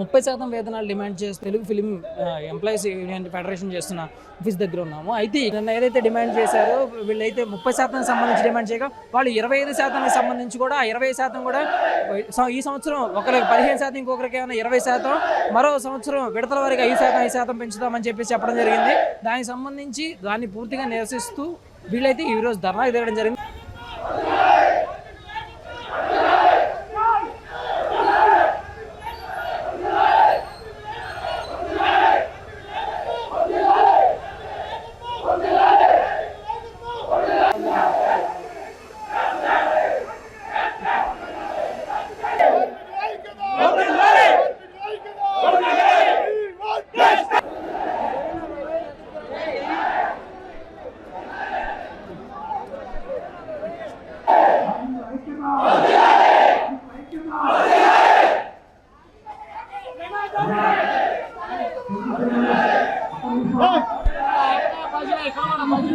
ముప్పై శాతం వేతనాలు డిమాండ్ చేస్తూ Telugu film employees union federation చేస్తున్న ఆఫీస్ దగ్గర ఉన్నాము. అయితే నిన్న ఏదైతే డిమాండ్ చేశారో వీళ్ళైతే ముప్పై శాతానికి సంబంధించి డిమాండ్ చేయగా వాళ్ళు ఇరవై ఐదు శాతానికి సంబంధించి కూడా ఇరవై శాతం కూడా ఈ సంవత్సరం ఒకరికి పదిహేను శాతం ఇంకొకరికి ఏమైనా ఇరవై శాతం మరో సంవత్సరం విడతల వారికి ఐదు శాతం ఐదు శాతం పెంచుతామని చెప్పి చెప్పడం జరిగింది. దానికి సంబంధించి దాన్ని పూర్తిగా నిరసిస్తూ వీళ్ళైతే ఈ రోజు ధర్నా ఎదగడం జరిగింది.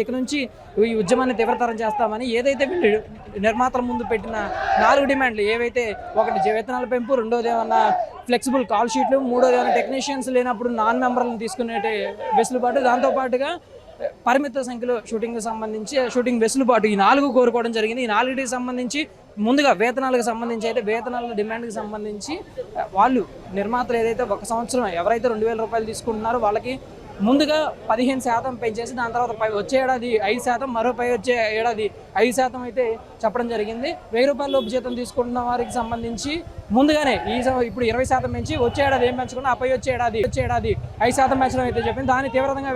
ఇక నుంచి ఈ ఉద్యమాన్ని తీవ్రతరం చేస్తామని ఏదైతే వీళ్ళు నిర్మాతల ముందు పెట్టిన నాలుగు డిమాండ్లు ఏవైతే ఒకటి జ- వేతనాల పెంపు రెండోది ఏమన్నా ఫ్లెక్సిబుల్ కాల్ షీట్లు మూడోది ఏమన్నా టెక్నీషియన్స్ లేనప్పుడు నాన్ మెంబర్లను తీసుకునే వెసులుబాటు దాంతోపాటుగా పరిమిత సంఖ్యలో షూటింగ్కి సంబంధించి షూటింగ్ వెసులుబాటు ఈ నాలుగు కోరుకోవడం జరిగింది. ఈ నాలుగిటికి సంబంధించి ముందుగా వేతనాలకు సంబంధించి అయితే వేతనాల డిమాండ్కి సంబంధించి వాళ్ళు నిర్మాతలు ఏదైతే ఒక సంవత్సరం ఎవరైతే రెండు వేల రూపాయలు తీసుకుంటున్నారో వాళ్ళకి ముందుగా పదిహేను శాతం పెంచేసి దాని తర్వాత పై వచ్చే ఏడాది ఐదు శాతం మరో పై వచ్చే ఏడాది ఐదు శాతం అయితే చెప్పడం జరిగింది. వెయ్యి రూపాయల లోపు జీతం తీసుకుంటున్న వారికి సంబంధించి ముందుగానే ఈ సం- ఇప్పుడు ఇరవై శాతం పెంచి వచ్చే ఏడాది ఏం పెంచకుండా ఆపై వచ్చే ఏడాది వచ్చే ఏడాది ఐదు శాతం పెంచడం అయితే చెప్పింది దాన్ని తీవ్రంగా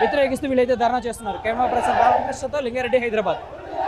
వ్యతిరేకిస్తూ వీళ్ళైతే ధర్నా చేస్తున్నారు. కెమెరా పర్సన్ రామకృష్ణతో లింగారెడ్డి హైదరాబాద్.